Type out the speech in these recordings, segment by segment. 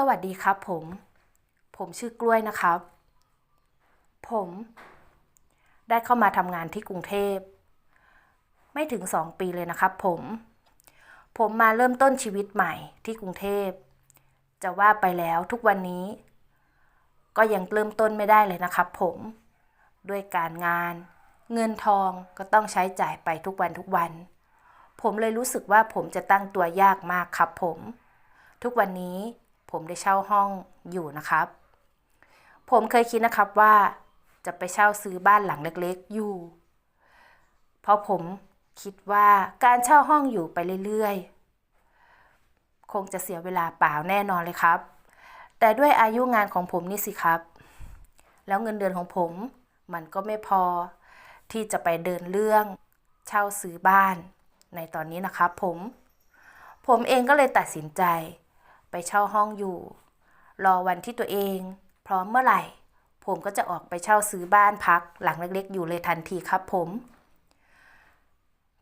สวัสดีครับผม ผมชื่อกล้วยนะครับ ผม ได้เข้ามาทำงานที่กรุงเทพ ไม่ถึงสองปีเลยนะครับผม ผมมาเริ่มต้นชีวิตใหม่ที่กรุงเทพ จะว่าไปแล้วทุกวันนี้ ก็ยังเริ่มต้นไม่ได้เลยนะครับผม ด้วยการงาน เงินทองก็ต้องใช้จ่ายไปทุกวันทุกวัน ผมเลยรู้สึกว่าผมจะตั้งตัวยากมากครับผม ทุกวันนี้ ผมได้เช่าห้องอยู่นะครับ ผมเคยคิดนะครับว่าจะไปเช่าซื้อบ้านหลังเล็กๆอยู่ เพราะผมคิดว่าการเช่าห้องอยู่ไปเรื่อยๆ คงจะเสียเวลาเปล่าแน่นอนเลยครับ แต่ด้วยอายุงานของผมนี่สิครับ แล้วเงินเดือนของผมมันก็ไม่พอที่จะไปเดินเรื่องเช่าซื้อบ้านในตอนนี้นะครับผม ผมเองก็เลยตัดสินใจ ไปเช่าห้องอยู่ รอวันที่ตัวเอง พร้อมเมื่อไหร่ ผมก็จะออกไปเช่าซื้อบ้านพักหลังเล็กๆ อยู่เลยทันทีครับผม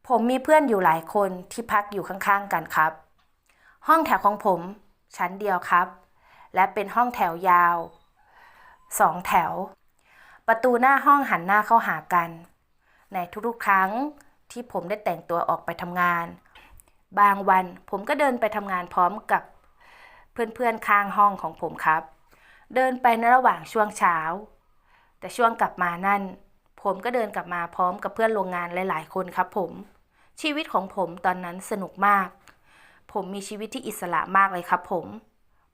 ผมมีเพื่อนอยู่หลายคนที่พักอยู่ข้างๆกันครับ ห้องแถวของผมชั้นเดียวครับ และเป็นห้องแถวยาวสองแถว ประตูหน้าห้องหันหน้าเข้าหากัน ในทุกๆครั้งที่ผมได้แต่งตัวออกไปทำงาน บางวันผมก็เดินไปทำงานพร้อมกับ เพื่อนๆข้างห้องของผมครับ เดินไปในระหว่างช่วงเช้า แต่ช่วงกลับมานั่น ผมก็เดินกลับมาพร้อมกับเพื่อนโรงงานหลายๆ คนครับผม ชีวิตของผมตอนนั้นสนุกมาก ผมมีชีวิตที่อิสระมากเลยครับผม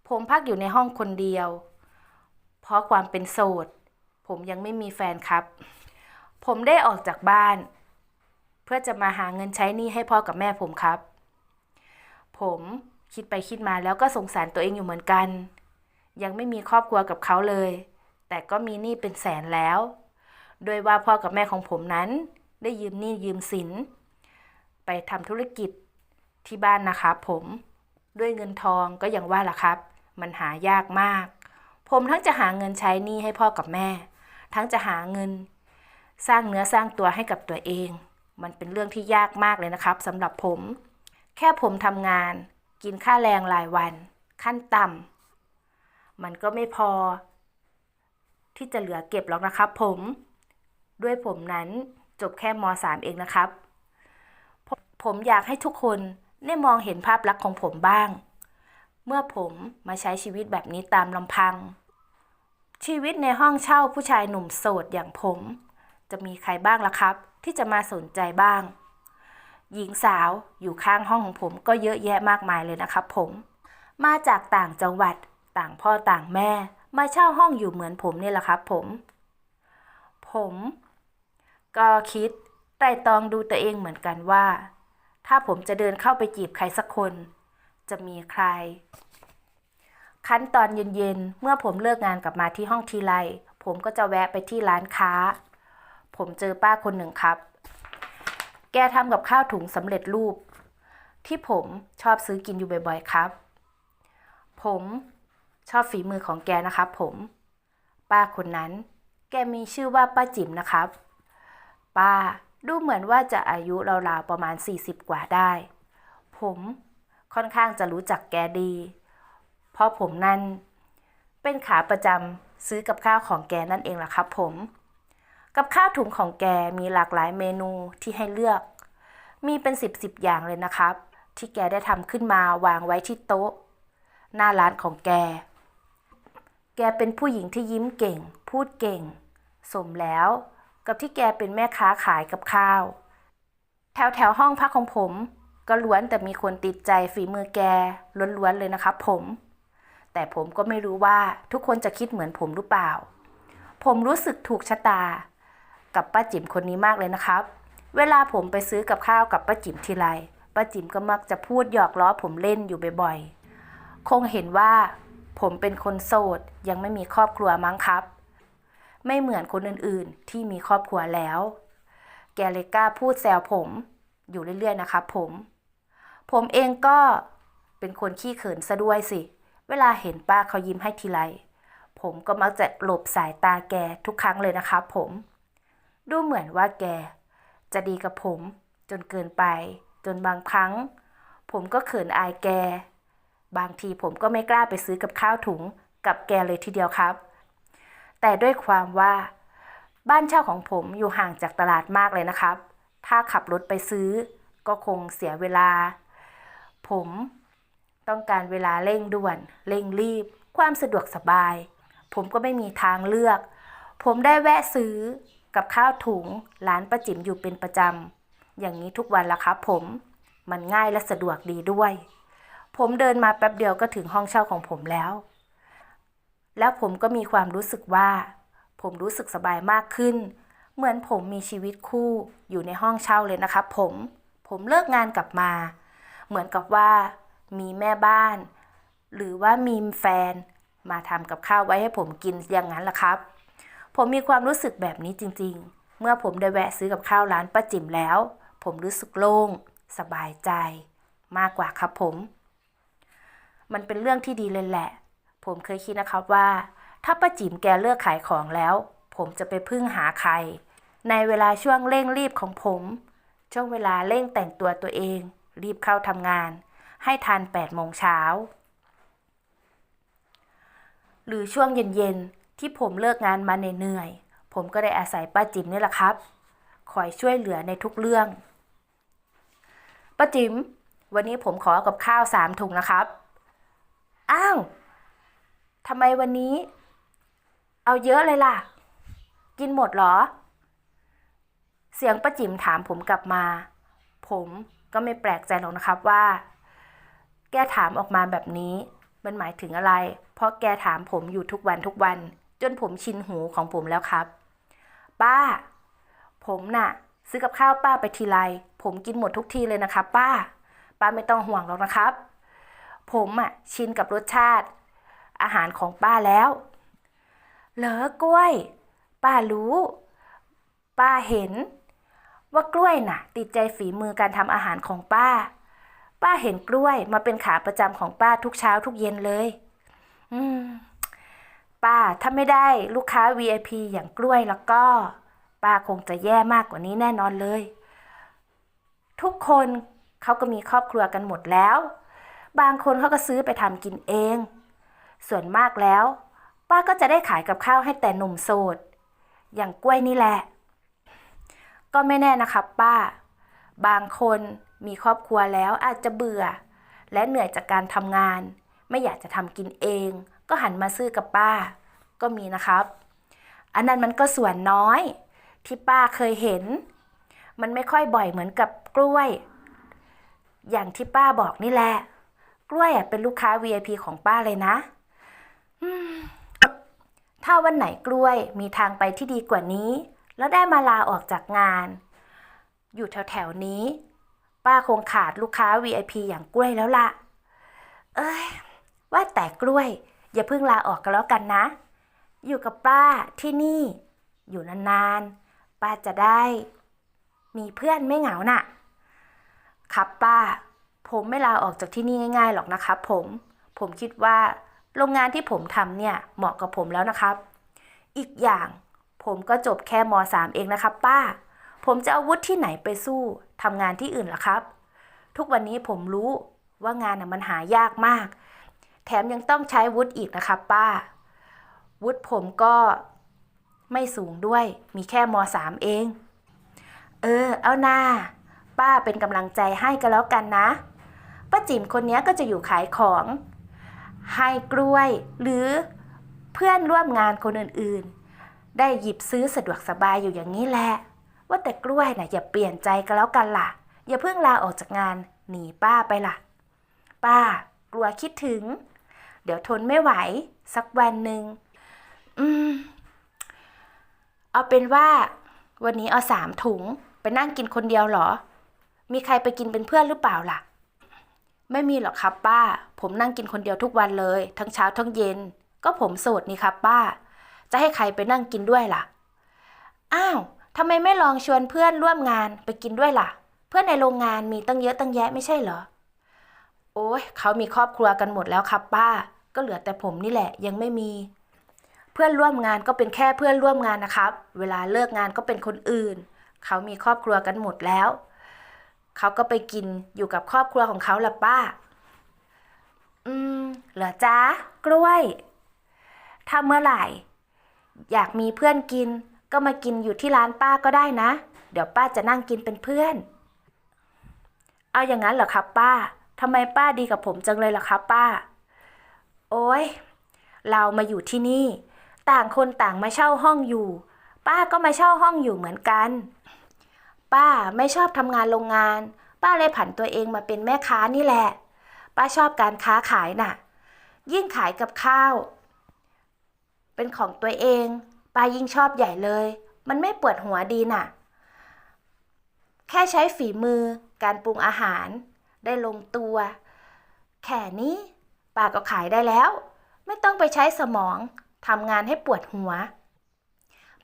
ผมพักอยู่ในห้องคนเดียว เพราะความเป็นโสด ผมยังไม่มีแฟนครับ ผมได้ออกจากบ้าน เพื่อจะมาหาเงินใช้หนี้ให้พ่อกับแม่ผมครับ ผม คิดไปคิดมาแล้วก็สงสารตัวเองอยู่เหมือนกัน ยังไม่มีครอบครัวกับเขาเลย แต่ก็มีหนี้เป็นแสนแล้ว โดยว่าพ่อกับแม่ของผมนั้น ได้ยืมหนี้ยืมสิน ไปทำธุรกิจที่บ้านนะครับผมด้วยเงินทองก็อย่างว่าล่ะครับ มันหายากมาก ผมทั้งจะหาเงินใช้หนี้ให้พ่อกับแม่ ทั้งจะหาเงิน สร้างเนื้อสร้างตัวให้กับตัวเอง มันเป็นเรื่องที่ยากมากเลยนะครับสำหรับผม แค่ผมทำงาน กินค่าแรงรายวัน ขั้นต่ำมันก็ไม่พอ ที่จะเหลือเก็บหรอกนะครับผม ด้วยผมนั้นจบแค่ม .3 เองนะครับผมผมอยากให้ทุกคนได้มองเห็นภาพลักษณ์ของผมบ้าง เมื่อผมมาใช้ชีวิตแบบนี้ตามลำพัง ชีวิตในห้องเช่าผู้ชายหนุ่มโสดอย่างผม จะมีใครบ้างล่ะครับ ที่จะมาสนใจบ้าง หญิงสาวอยู่ข้างห้องของผมก็เยอะแยะมากมายเลยนะครับผม มาจากต่างจังหวัด ต่างพ่อต่างแม่ มาเช่าห้องอยู่เหมือนผมนี่แหละครับผม ผม ก็คิดไตร่ตรองดูตัวเองเหมือนกันว่า ถ้าผมจะเดินเข้าไปจีบใครสักคน จะมีใครขั้นตอนเย็นๆ เมื่อผมเลิกงานกลับมาที่ห้องทีไร ผมก็จะแวะไปที่ร้านค้า ผมเจอป้าคนหนึ่งครับ แกทำกับข้าวถุงสำเร็จรูป ที่ผมชอบซื้อกินอยู่บ่อยๆครับ ผมชอบฝีมือของแกนะครับผม ป้าคนนั้น แกมีชื่อว่าป้าจิ๋มนะครับ ป้าดูเหมือนว่าจะอายุราวๆประมาณ 40 กว่าได้ ผมค่อนข้างจะรู้จักแกดี เพราะผมนั่นเป็นขาประจำซื้อกับข้าวของแกนั่นเองล่ะครับผม กับข้าวถุงของแกมีหลากหลายเมนูที่ให้เลือก มีเป็นสิบสิบอย่างเลยนะครับ ที่แกได้ทำขึ้นมาวางไว้ที่โต๊ะ หน้าร้านของแก แกเป็นผู้หญิงที่ยิ้มเก่ง พูดเก่ง สมแล้ว กับที่แกเป็นแม่ค้าขายกับข้าว แถวแถวห้องพักของผม ก็ล้วนแต่มีคนติดใจฝีมือแกล้วนๆเลยนะครับผมแต่ผมก็ไม่รู้ว่าทุกคนจะคิดเหมือนผมหรือเปล่า ผมรู้สึกถูกชะตา กับป้าจิ๋มคนนี้มากเลยนะครับ เวลาผมไปซื้อกับข้าวกับป้าจิ๋มทีไรป้าจิ๋มก็มักจะพูดหยอกล้อผมเล่นอยู่บ่อยๆ คงเห็นว่าผมเป็นคนโสดยังไม่มีครอบครัวมั้งครับ ไม่เหมือนคนอื่นๆที่มีครอบครัวแล้ว แกเลยกล้าพูดแซวผมอยู่เรื่อยๆนะครับผม ผมเองก็เป็นคนขี้เขินซะด้วยสิ เวลาเห็นป้าเขายิ้มให้ทีไร ผมก็มักจะหลบสายตาแกทุกครั้งเลยนะครับผม ดูเหมือนว่าแก จะดีกับผมจนเกินไป จนบางครั้ง ผมก็เขินอายแก บางทีผมก็ไม่กล้าไปซื้อกับข้าวถุงกับแกเลยทีเดียวครับ แต่ด้วยความว่า บ้านเช่าของผมอยู่ห่างจากตลาดมากเลยนะครับ ถ้าขับรถไปซื้อ ก็คงเสียเวลา ผมต้องการเวลาเร่งด่วน เร่งรีบ ความสะดวกสบาย ผมก็ไม่มีทางเลือก ผมได้แวะซื้อ กับข้าวถุงร้านป้าจิ๋มอยู่เป็นประจำ อย่างนี้ทุกวันละครับผม มันง่ายและสะดวกดีด้วย ผมเดินมาแป๊บเดียวก็ถึงห้องเช่าของผมแล้ว แล้วผมก็มีความรู้สึกว่า ผมรู้สึกสบายมากขึ้น เหมือนผมมีชีวิตคู่อยู่ในห้องเช่าเลยนะครับผม ผมเลิกงานกลับมา เหมือนกับว่า มีแม่บ้าน หรือว่ามีแฟน มาทำกับข้าวไว้ให้ผมกินอย่างนั้นล่ะครับ ผมมีความรู้สึกแบบนี้จริงๆ เมื่อผมได้แวะซื้อกับข้าวร้านป้าจิ๋มแล้ว ผมรู้สึกโล่ง สบายใจ มากกว่าครับผม มันเป็นเรื่องที่ดีเลยแหละ ผมเคยคิดนะครับว่า ถ้าป้าจิ๋มแกเลิกขายของแล้ว ผมจะไปพึ่งหาใคร ในเวลาช่วงเร่งรีบของผม ช่วงเวลาเร่งแต่งตัวตัวเอง รีบเข้าทำงาน ให้ทัน8โมงเช้าหรือช่วงเย็นๆ ที่ผมเลิกงานมาเหนื่อยๆผมก็ได้อาศัยป้าจิ๋มนี่แหละครับ คอยช่วยเหลือในทุกเรื่องป้าจิ๋มวันนี้ผมขอกับข้าวสามถุงนะครับ อ้าวทำไมวันนี้ เอาเยอะเลยล่ะ กินหมดเหรอ เสียงป้าจิ๋มถามผมกลับมา ผมก็ไม่แปลกใจหรอกนะครับว่า แกถามออกมาแบบนี้ มันหมายถึงอะไร เพราะแกถามผมอยู่ทุกวันทุกวัน จนผมชินหูของผมแล้วครับ ป้า ผมน่ะ ซื้อกับข้าวป้าไปทีไรผมกินหมดทุกทีเลยนะครับ ป้า ป้าไม่ต้องห่วงหรอกนะครับ ผมอะชินกับรสชาติ อาหารของป้าแล้ว เหรอกล้วย ป้ารู้ ป้าเห็น ว่ากล้วยน่ะ ติดใจฝีมือการทำอาหารของป้า ป้าเห็นกล้วยมาเป็นขาประจำของป้าทุกเช้าทุกเย็นเลย อืม ป้าถ้าไม่ได้ลูกค้า VIP อย่างกล้วยแล้วก็ ป้าคงจะแย่มากกว่านี้แน่นอนเลย ทุกคนเขาก็มีครอบครัวกันหมดแล้ว บางคนเขาก็ซื้อไปทำกินเอง ส่วนมากแล้ว ป้าก็จะได้ขายกับข้าวให้แต่หนุ่มโสด อย่างกล้วยนี่แหละ ก็ไม่แน่นะครับป้า บางคนมีครอบครัวแล้วอาจจะเบื่อ และเหนื่อยจากการทำงาน ไม่อยากจะทำกินเอง ก็หันมาซื้อกับป้า ก็มีนะครับ อันนั้นมันก็ส่วนน้อย ที่ป้าเคยเห็น มันไม่ค่อยบ่อยเหมือนกับกล้วย อย่างที่ป้าบอกนี่แหละ กล้วยเป็นลูกค้า VIP ของป้าเลยนะถ้าวันไหนกล้วยมีทางไปที่ดีกว่านี้ แล้วได้มาลาออกจากงาน อยู่แถวๆนี้ ป้าคงขาดลูกค้า VIP อย่างกล้วยแล้วล่ะ เอ้ย ว่าแต่กล้วย อย่าเพิ่งลาออกกันแล้วกันนะ อยู่กับป้าที่นี่ อยู่นานๆ ป้าจะได้ มีเพื่อนไม่เหงาน่ะ ครับป้า ผมไม่ลาออกจากที่นี่ง่าย ๆ หรอกนะครับผม ผมคิดว่าโรงงานที่ผมทำเนี่ยเหมาะกับผมแล้วนะครับ อีกอย่างผมก็จบแค่ม .3 เองนะครับ ป้า ผมจะเอาวุฒิที่ไหนไปสู้ทำงานที่อื่นล่ะครับ ทุกวันนี้ผมรู้ว่างานน่ะมันหายากมาก แถมยังต้องใช้วุฒิอีกนะครับป้า วุฒิผมก็ไม่สูงด้วย มีแค่ม .3 เอง เออ เอาหน้าป้าเป็นกำลังใจให้ก็แล้วกันนะ ป้าจิ๋มคนนี้ก็จะอยู่ขายของ ให้กล้วย หรือเพื่อนร่วมงานคนอื่นๆ ได้หยิบซื้อสะดวกสบายอยู่อย่างนี้แหละ ว่าแต่กล้วยนะ่ะอย่าเปลี่ยนใจก็แล้วกันล่ะ อย่าเพิ่งลาออกจากงานหนีป้าไปล่ะ ป้า กลัวคิดถึง เดี๋ยวทนไม่ไหว สักวันหนึ่งอืม เอาเป็นว่า วันนี้เอาสามถุง ไปนั่งกินคนเดียวเหรอ มีใครไปกินเป็นเพื่อนหรือเปล่าล่ะ ไม่มีหรอกครับป้า ผมนั่งกินคนเดียวทุกวันเลย ทั้งเช้าทั้งเย็น ก็ผมโสดนี่ครับป้า จะให้ใครไปนั่งกินด้วยล่ะ อ้าวทำไมไม่ลองชวนเพื่อนร่วมงานไปกินด้วยล่ะ เพื่อนในโรงงานมีตั้งเยอะตั้งแยะไม่ใช่เหรอ อ้ยเขามีครอบครัวกันหมดแล้วครับป้า ก็เหลือแต่ผมนี่แหละยังไม่มี เพื่อนร่วมงานก็เป็นแค่เพื่อนร่วมงานนะครับ เวลาเลิกงานก็เป็นคนอื่น เขามีครอบครัวกันหมดแล้ว เขาก็ไปกินอยู่กับครอบครัวของเขาละป้า อืม เหรอจ๊ะกล้วย ถ้าเมื่อไหร่ อยากมีเพื่อนกิน ก็มากินอยู่ที่ร้านป้าก็ได้นะ เดี๋ยวป้าจะนั่งกินเป็นเพื่อน เอาอย่างนั้นเหรอครับป้า ทำไมป้าดีกับผมจังเลยล่ะครับป้า โอ้ย เรามาอยู่ที่นี่ ต่างคนต่างมาเช่าห้องอยู่ ป้าก็มาเช่าห้องอยู่เหมือนกัน ป้าไม่ชอบทำงานโรงงาน ป้าเลยผันตัวเองมาเป็นแม่ค้านี่แหละ ป้าชอบการค้าขายน่ะ ยิ่งขายกับข้าว เป็นของตัวเอง ป้ายิ่งชอบใหญ่เลย มันไม่ปวดหัวดีน่ะ แค่ใช้ฝีมือ การปรุงอาหาร ได้ลงตัว แค่นี้ป้าก็ขายได้แล้ว ไม่ต้องไปใช้สมองทำงานให้ปวดหัว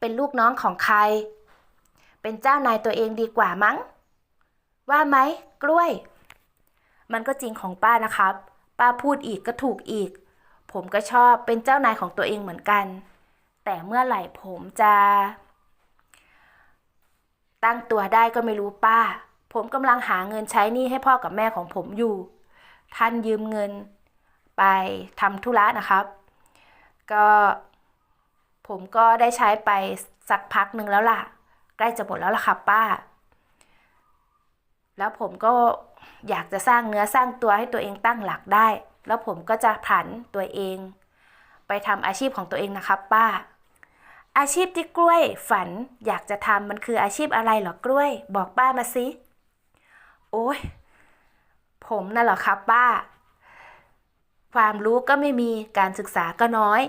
เป็นลูกน้องของใคร เป็นเจ้านายตัวเองดีกว่ามั้ง ว่าไหมกล้วย มันก็จริงของป้านะครับ ป้าพูดอีกก็ถูกอีก ผมก็ชอบเป็นเจ้านายของตัวเองเหมือนกัน แต่เมื่อไหร่ผมจะ ตั้งตัวได้ก็ไม่รู้ป้า ผมกำลังหาเงินใช้หนี้ให้พ่อกับแม่ของผมอยู่ ท่านยืมเงินไปทำธุระนะครับ ก็ผมก็ได้ใช้ไปสักพักหนึ่งแล้วล่ะ ใกล้จะหมดแล้วล่ะครับป้า แล้วผมก็อยากจะสร้างเนื้อสร้างตัวให้ตัวเองตั้งหลักได้ แล้วผมก็จะผันตัวเอง ไปทำอาชีพของตัวเองนะครับ ป้า อาชีพที่กล้วยฝันอยากจะทำมันคืออาชีพอะไรหรอกล้วย บอกป้ามาสิ อ้ยผมน่ะเหรอครับป้า ความรู้ก็ไม่มีการศึกษาก็น้อย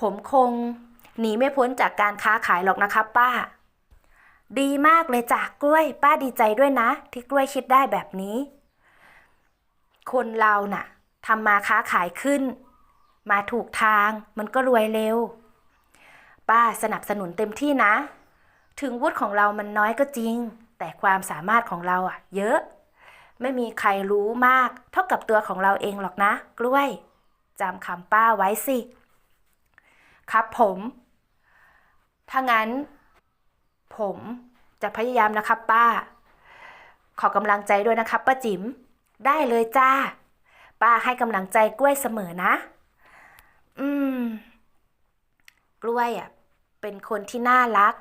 ผมคงหนีไม่พ้นจากการค้าขายหรอกนะครับป้า ดีมากเลยจากกล้วย ป้าดีใจด้วยนะ ที่กล้วยคิดได้แบบนี้ คนเราน่ะทำมาค้าขายขึ้น มาถูกทางมันก็รวยเร็ว ป้าสนับสนุนเต็มที่นะ ถึงวุฒิของเรามันน้อยก็จริง แต่ความสามารถของเราอะเยอะ ไม่มีใครรู้มาก เท่ากับตัวของเราเองหรอกนะ กล้วยจำคำป้าไว้สิ ครับผม ถ้างั้น ผมจะพยายามนะครับป้า ขอกำลังใจด้วยนะครับป้าจิ๋มได้เลยจ้า ป้าให้กำลังใจกล้วยเสมอนะ อืม กล้วยอะเป็นคนที่น่ารัก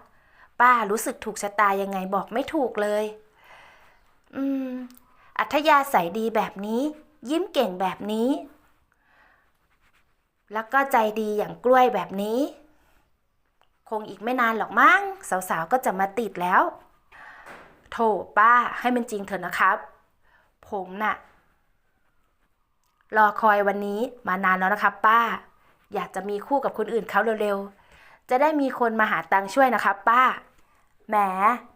ป้ารู้สึกถูกชะตายังไงบอกไม่ถูกเลย อืม อัธยาศัยดีแบบนี้ ยิ้มเก่งแบบนี้ แล้วก็ใจดีอย่างกล้วยแบบนี้ คงอีกไม่นานหรอกมั้งสาวๆก็จะมาติดแล้ว โถป้าให้มันจริงเถอะนะครับ ผมน่ะ รอคอยวันนี้มานานแล้วนะครับ ป้า อยากจะมีคู่กับคนอื่นเขาเร็วๆจะได้มีคนมาหาตังค์ช่วยนะครับป้า แหม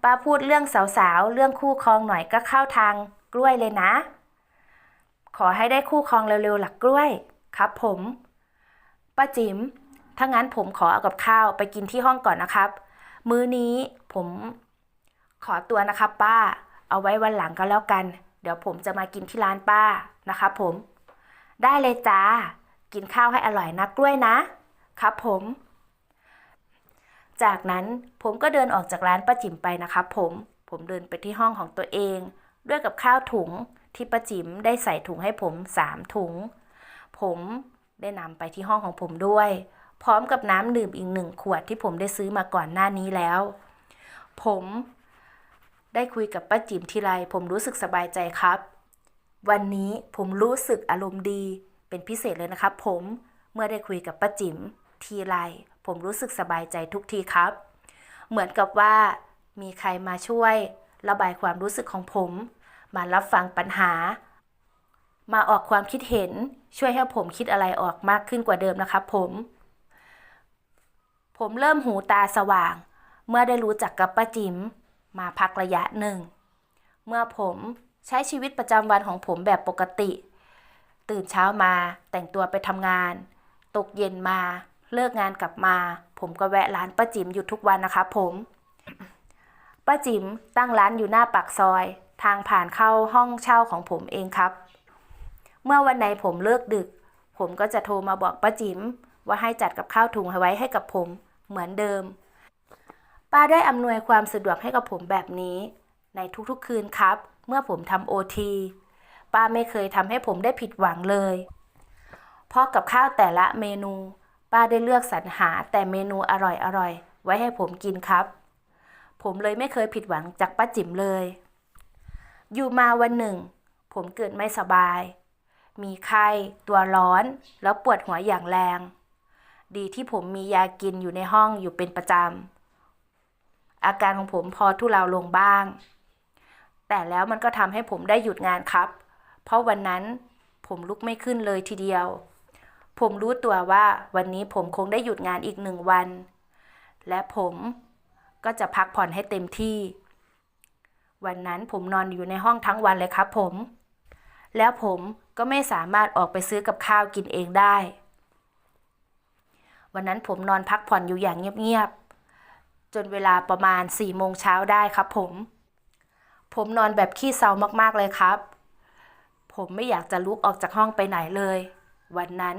ป้าพูดเรื่องสาวๆ เรื่องคู่ครองหน่อยก็เข้าทางกล้วยเลยนะ ขอให้ได้คู่ครองเร็วๆหลักกล้วย ครับผมป้าจิ๋มถ้างั้นผมขอเอากับข้าวไปกินที่ห้องก่อนนะครับ มื้อนี้ผมขอตัวนะครับ ป้า เอาไว้วันหลังก็แล้วกัน เดี๋ยวผมจะมากินที่ร้านป้านะครับผม ได้เลยจ้า กินข้าวให้อร่อยนะกล้วยนะ ครับผม จากนั้นผมก็เดินออกจากร้านป้าจิ๋มไปนะครับผม ผมเดินไปที่ห้องของตัวเอง ด้วยกับข้าวถุงที่ป้าจิ๋มได้ใส่ถุงให้ผมสามถุง ผมได้นำไปที่ห้องของผมด้วย พร้อมกับน้ำดื่มอีกหนึ่งขวดที่ผมได้ซื้อมาก่อนหน้านี้แล้ว ผมได้คุยกับป้าจิ๋มทีไรผมรู้สึกสบายใจครับ วันนี้ผมรู้สึกอารมณ์ดีเป็นพิเศษเลยนะครับผมเมื่อได้คุยกับป้าจิ๋มทีไร ผมรู้สึกสบายใจทุกทีครับ เหมือนกับว่า มีใครมาช่วย ระบายความรู้สึกของผม มารับฟังปัญหา มาออกความคิดเห็น ช่วยให้ผมคิดอะไรออกมากขึ้นกว่าเดิมนะครับผม ผมเริ่มหูตาสว่าง เมื่อได้รู้จักกับป้าจิ๋มมาพักระยะหนึ่ง เมื่อผมใช้ชีวิตประจำวันของผมแบบปกติ ตื่นเช้ามาแต่งตัวไปทำงาน ตกเย็นมา เลิกงานกลับมา ผมก็แวะร้านป้าจิ๋มอยู่ทุกวันนะครับผมป้าจิ๋มตั้งร้านอยู่หน้าปากซอย ทางผ่านเข้าห้องเช่าของผมเองครับ เมื่อวันไหนผมเลิกดึก ผมก็จะโทรมาบอกป้าจิ๋มว่าให้จัดกับข้าวถุงไว้ให้กับผมเหมือนเดิม ป้าได้อำนวยความสะดวกให้กับผมแบบนี้ ในทุกๆคืนครับ เมื่อผมทำโอทีป้าไม่เคยทำให้ผมได้ผิดหวังเลย เพราะกับข้าวแต่ละเมนู ป้าได้เลือกสรรหาแต่เมนูอร่อยๆ ไว้ให้ผมกินครับ ผมเลยไม่เคยผิดหวังจากป้าจิ๋มเลย อยู่มาวันหนึ่ง ผมเกิดไม่สบาย มีไข้ ตัวร้อน แล้วปวดหัวอย่างแรง ดีที่ผมมียากินอยู่ในห้องอยู่เป็นประจำ อาการของผมพอทุเลาลงบ้าง แต่แล้วมันก็ทำให้ผมได้หยุดงานครับ เพราะวันนั้นผมลุกไม่ขึ้นเลยทีเดียว ผมรู้ตัวว่าวันนี้ผมคงได้หยุดงานอีกหนึ่งวัน และผมก็จะพักผ่อนให้เต็มที่ วันนั้นผมนอนอยู่ในห้องทั้งวันเลยครับผม แล้วผมก็ไม่สามารถออกไปซื้อกับข้าวกินเองได้ วันนั้นผมนอนพักผ่อนอยู่อย่างเงียบๆ จนเวลาประมาณ4ี่โมงเช้าได้ครับผม ผมนอนแบบขี้เศร้ามากๆเลยครับ ผมไม่อยากจะลุกออกจากห้องไปไหนเลย วันนั้น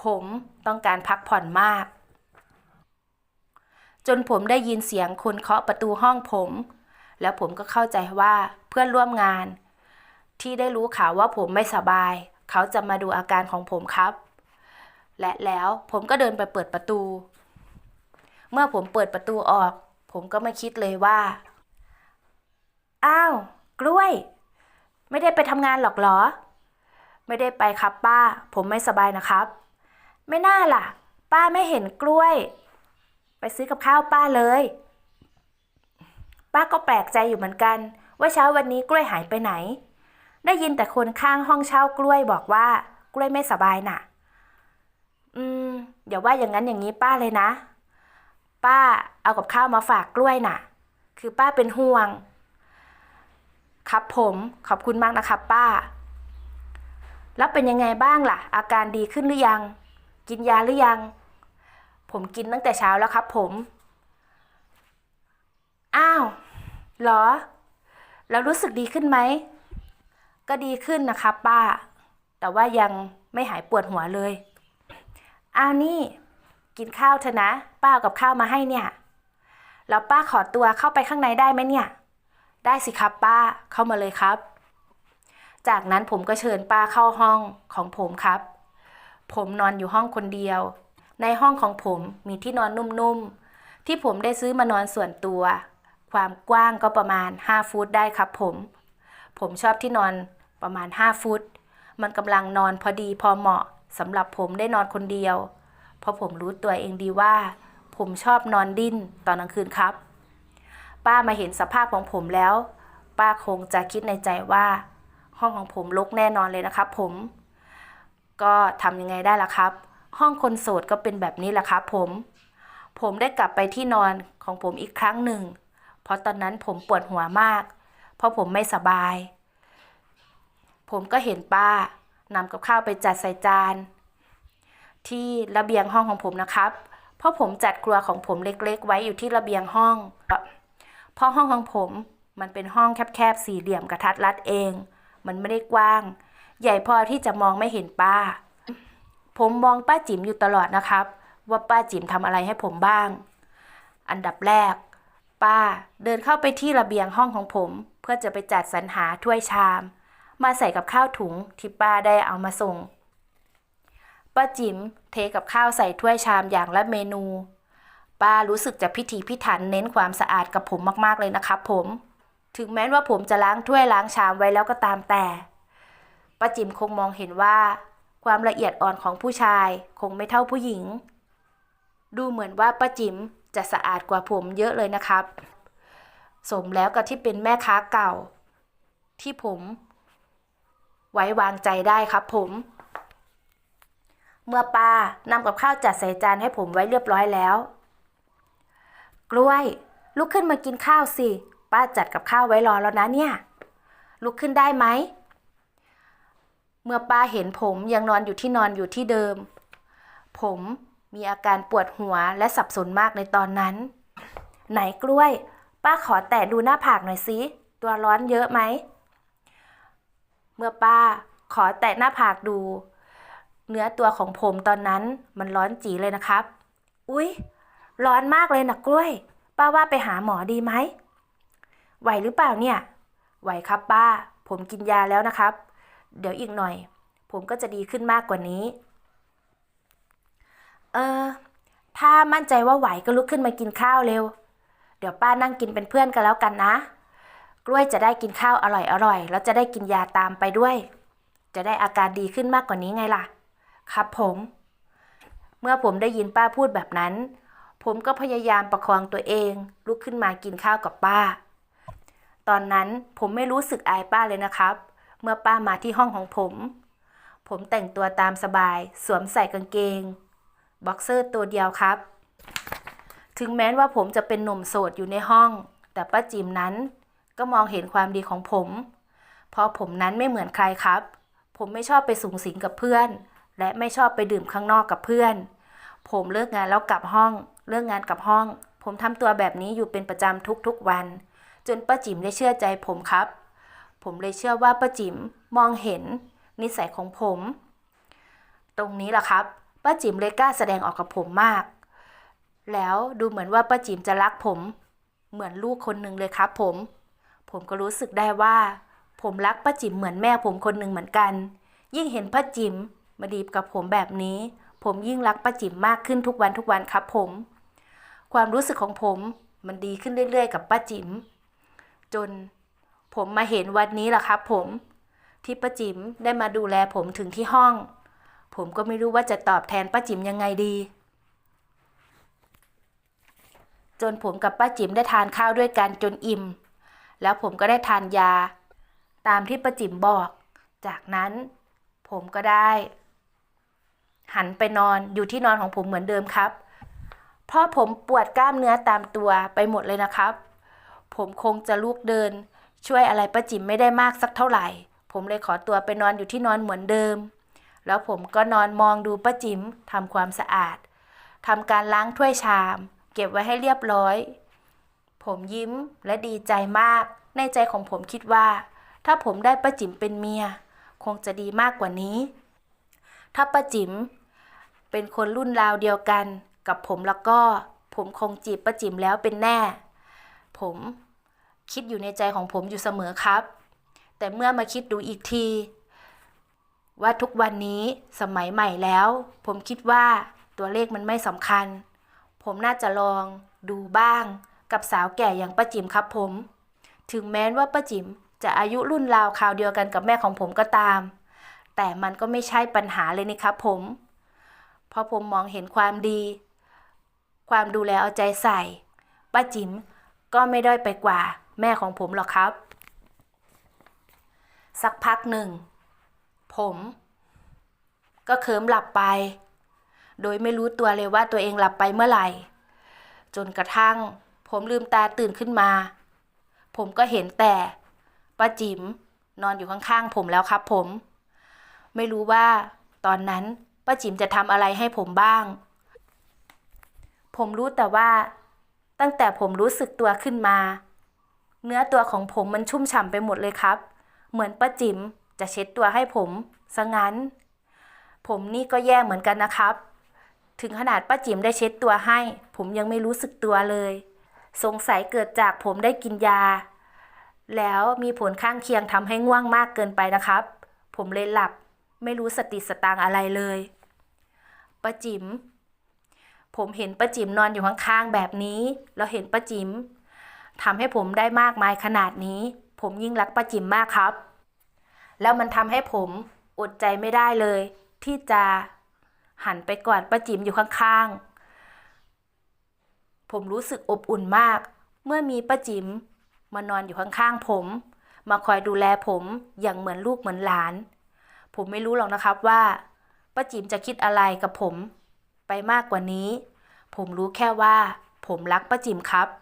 ผมต้องการพักผ่อนมาก จนผมได้ยินเสียงคนเคาะประตูห้องผม แล้วผมก็เข้าใจว่าเพื่อนร่วมงาน ที่ได้รู้ข่าวว่าผมไม่สบาย เขาจะมาดูอาการของผมครับ และแล้วผมก็เดินไปเปิดประตู เมื่อผมเปิดประตูออก ผมก็ไม่คิดเลยว่า อ้าว กล้วย ไม่ได้ไปทำงานหรอกหรอ ไม่ได้ไปครับป้า ผมไม่สบายนะครับ ไม่น่าล่ะ ป้าไม่เห็นกล้วย ไปซื้อกับข้าวป้าเลย ป้าก็แปลกใจอยู่เหมือนกัน ว่าเช้าวันนี้กล้วยหายไปไหน ได้ยินแต่คนข้างห้องเช่ากล้วยบอกว่ากล้วยไม่สบายน่ะ อืมอย่าว่าอย่างนั้นอย่างนี้ป้าเลยนะ ป้าเอากับข้าวมาฝากกล้วยน่ะ คือป้าเป็นห่วง ครับผมขอบคุณมากนะครับป้า แล้วเป็นยังไงบ้างล่ะ อาการดีขึ้นหรือยัง กินยาหรือยัง ผมกินตั้งแต่เช้าแล้วครับ ผม อ้าวหรอ แล้วรู้สึกดีขึ้นไหม ก็ดีขึ้นนะครับป้า แต่ว่ายังไม่หายปวดหัวเลย อ้าวนี่ กินข้าวเถอะนะ ป้ากับข้าวมาให้เนี่ย แล้วป้าขอตัวเข้าไปข้างในได้ไหมเนี่ย ได้สิครับป้าเข้ามาเลยครับ จากนั้นผมก็เชิญป้าเข้าห้องของผมครับ ผมนอนอยู่ห้องคนเดียว ในห้องของผมมีที่นอนนุ่มๆ ที่ผมได้ซื้อมานอนส่วนตัว ความกว้างก็ประมาณ 5 ฟุตได้ครับผม ผมชอบที่นอนประมาณ 5 ฟุต มันกำลังนอนพอดีพอเหมาะสำหรับผมได้นอนคนเดียว เพราะผมรู้ตัวเองดีว่า ผมชอบนอนดิ้นตอนกลางคืนครับ ป้ามาเห็นสภาพของผมแล้ว ป้าคงจะคิดในใจว่า ห้องของผมรกแน่นอนเลยนะครับผม ก็ทำยังไงได้ล่ะครับ ห้องคนโสดก็เป็นแบบนี้แหละครับผม ผมได้กลับไปที่นอนของผมอีกครั้งหนึ่ง เพราะตอนนั้นผมปวดหัวมาก เพราะผมไม่สบาย ผมก็เห็นป้านำกับข้าวไปจัดใส่จาน ที่ระเบียงห้องของผมนะครับ เพราะผมจัดครัวของผมเล็กๆ ไว้อยู่ที่ระเบียงห้อง เพราะห้องของผมมันเป็นห้องแคบๆ สี่เหลี่ยมกระทัดรัดเอง มันไม่ได้กว้าง ใหญ่พอที่จะมองไม่เห็นป้า ผมมองป้าจิ๋มอยู่ตลอดนะครับ ว่าป้าจิ๋มทำอะไรให้ผมบ้าง อันดับแรก ป้าเดินเข้าไปที่ระเบียงห้องของผม เพื่อจะไปจัดสรรหาถ้วยชาม มาใส่กับข้าวถุงที่ป้าได้เอามาส่ง ป้าจิ๋มเทกับข้าวใส่ถ้วยชามอย่างละเมนู ป้ารู้สึกจะพิถีพิถันเน้นความสะอาดกับผมมากๆเลยนะครับผม ถึงแม้ว่าผมจะล้างถ้วยล้างชามไว้แล้วก็ตามแต่ ป้าจิมคงมองเห็นว่า ความละเอียดอ่อนของผู้ชายคงไม่เท่าผู้หญิง ดูเหมือนว่าป้าจิมจะสะอาดกว่าผมเยอะเลยนะครับ สมแล้วกับที่เป็นแม่ค้าเก่า ที่ผม ไว้วางใจได้ครับผม เมื่อป้านำกับข้าวจัดใส่จานให้ผมไว้เรียบร้อยแล้ว กล้วย ลุกขึ้นมากินข้าวสิ ป้าจัดกับข้าวไว้รอแล้วนะเนี่ย ลุกขึ้นได้ไหม เมื่อป้าเห็นผมยังนอนอยู่ที่นอนอยู่ที่เดิม ผมมีอาการปวดหัวและสับสนมากในตอนนั้น ไหนกล้วย ป้าขอแตะดูหน้าผากหน่อยสิตัวร้อนเยอะไหม เมื่อป้าขอแตะหน้าผากดู เนื้อตัวของผมตอนนั้นมันร้อนจีเลยนะครับ อุ๊ย ร้อนมากเลยนะกล้วย ป้าว่าไปหาหมอดีไหมไหวหรือเปล่าเนี่ย ไหวครับป้า ผมกินยาแล้วนะครับ เดี๋ยวอีกหน่อย ผมก็จะดีขึ้นมากกว่านี้ เออ ถ้ามั่นใจว่าไหวก็ลุกขึ้นมากินข้าวเร็ว เดี๋ยวป้านั่งกินเป็นเพื่อนกันแล้วกันนะ กล้วยจะได้กินข้าวอร่อยอร่อยแล้วจะได้กินยาตามไปด้วย จะได้อาการดีขึ้นมากกว่านี้ไงล่ะ ครับผม เมื่อผมได้ยินป้าพูดแบบนั้น ผมก็พยายามประคองตัวเอง ลุกขึ้นมากินข้าวกับป้า ตอนนั้นผมไม่รู้สึกอายป้าเลยนะครับเเมื่อป้ามาที่ห้องของผม ผมแต่งตัวตามสบาย สวมใส่กางเกง บ็อกเซอร์ตัวเดียวครับ ถึงแม้ว่าผมจะเป็นหนุ่มโสดอยู่ในห้อง แต่ป้าจิมนั้นก็มองเห็นความดีของผม เพราะผมนั้นไม่เหมือนใครครับ ผมไม่ชอบไปสูงสิงกับเพื่อน และไม่ชอบไปดื่มข้างนอกกับเพื่อน ผมเลิกงานแล้วกลับห้อง เลิกงานกลับห้อง ผมทำตัวแบบนี้อยู่เป็นประจำทุกๆวัน จนป้าจิมได้เชื่อใจผมครับ ผมเลยเชื่อว่าป้าจิ๋มมองเห็นนิสัยของผม ตรงนี้แหละครับป้าจิ๋มเลยกล้าแสดงออกกับผมมาก แล้วดูเหมือนว่าป้าจิ๋มจะรักผม เหมือนลูกคนหนึ่งเลยครับผม ผมก็รู้สึกได้ว่า ผมรักป้าจิ๋มเหมือนแม่ผมคนหนึ่งเหมือนกัน ยิ่งเห็นป้าจิ๋มมาดีกับผมแบบนี้ ผมยิ่งรักป้าจิ๋มมากขึ้นทุกวันทุกวันครับผม ความรู้สึกของผมมันดีขึ้นเรื่อยๆ กับป้าจิ๋มจน ผมมาเห็นวันนี้แหละครับผม ที่ป้าจิ๋มได้มาดูแลผมถึงที่ห้อง ผมก็ไม่รู้ว่าจะตอบแทนป้าจิ๋มยังไงดี จนผมกับป้าจิ๋มได้ทานข้าวด้วยกันจนอิ่ม แล้วผมก็ได้ทานยา ตามที่ป้าจิ๋มบอก จากนั้นผมก็ได้ หันไปนอนอยู่ที่นอนของผมเหมือนเดิมครับเพราะผมปวดกล้ามเนื้อตามตัวไปหมดเลยนะครับ ผมคงจะลุกเดิน ช่วยอะไรป้าจิ๋มไม่ได้มากสักเท่าไหร่ ผมเลยขอตัวไปนอนอยู่ที่นอนเหมือนเดิม แล้วผมก็นอนมองดูป้าจิ๋มทำความสะอาดทำการล้างถ้วยชาม เก็บไว้ให้เรียบร้อย ผมยิ้มและดีใจมาก ในใจของผมคิดว่า ถ้าผมได้ป้าจิ๋มเป็นเมีย คงจะดีมากกว่านี้ ถ้าป้าจิ๋มเป็นคนรุ่นราวเดียวกัน กับผมแล้วก็ ผมคงจีบป้าจิ๋มแล้วเป็นแน่ ผม คิดอยู่ในใจของผมอยู่เสมอครับ แต่เมื่อมาคิดดูอีกที ว่าทุกวันนี้สมัยใหม่แล้ว ผมคิดว่าตัวเลขมันไม่สำคัญ ผมน่าจะลองดูบ้าง กับสาวแก่อย่างป้าจิ๋มครับผม ถึงแม้ว่าป้าจิ๋มจะอายุรุ่นราวคราวเดียวกันกับแม่ของผมก็ตาม แต่มันก็ไม่ใช่ปัญหาเลยนี่ครับผม เพราะผมมองเห็นความดี ความดูแลเอาใจใส่ป้าจิ๋มก็ไม่ด้อยไปกว่า แม่ของผมหรอกครับ สักพักหนึ่ง ผม ก็เคิมหลับไป โดยไม่รู้ตัวเลยว่าตัวเองหลับไปเมื่อไหร่ จนกระทั่ง ผมลืมตาตื่นขึ้นมา ผมก็เห็นแต่ป้าจิ๋มนอนอยู่ข้างๆผมแล้วครับผม ไม่รู้ว่า ตอนนั้นป้าจิ๋มจะทำอะไรให้ผมบ้าง ผมรู้แต่ว่า ตั้งแต่ผมรู้สึกตัวขึ้นมา เนื้อตัวของผมมันชุ่มฉ่ำไปหมดเลยครับ เหมือนป้าจิ๋มจะเช็ดตัวให้ผมซะงั้น ผมนี่ก็แย่เหมือนกันนะครับ ถึงขนาดป้าจิ๋มได้เช็ดตัวให้ ผมยังไม่รู้สึกตัวเลย สงสัยเกิดจากผมได้กินยา แล้วมีผลข้างเคียงทำให้ง่วงมากเกินไปนะครับ ผมเลยหลับ ไม่รู้สติสตางค์อะไรเลยป้าจิ๋มผมเห็นป้าจิ๋มนอนอยู่ข้างๆแบบนี้แล้วเห็นป้าจิ๋ม ทำให้ผมได้มากมายขนาดนี้ ผมยิ่งรักป้าจิ๋มมากครับ แล้วมันทำให้ผมอดใจไม่ได้เลย ที่จะหันไปกอดป้าจิ๋มอยู่ข้างๆ ผมรู้สึกอบอุ่นมาก เมื่อมีป้าจิ๋มมานอนอยู่ข้างๆผม มาคอยดูแลผมอย่างเหมือนลูกเหมือนหลาน ผมไม่รู้หรอกนะครับว่าป้าจิ๋มจะคิดอะไรกับผม ไปมากกว่านี้ ผมรู้แค่ว่า ผมรักป้าจิ๋มครับ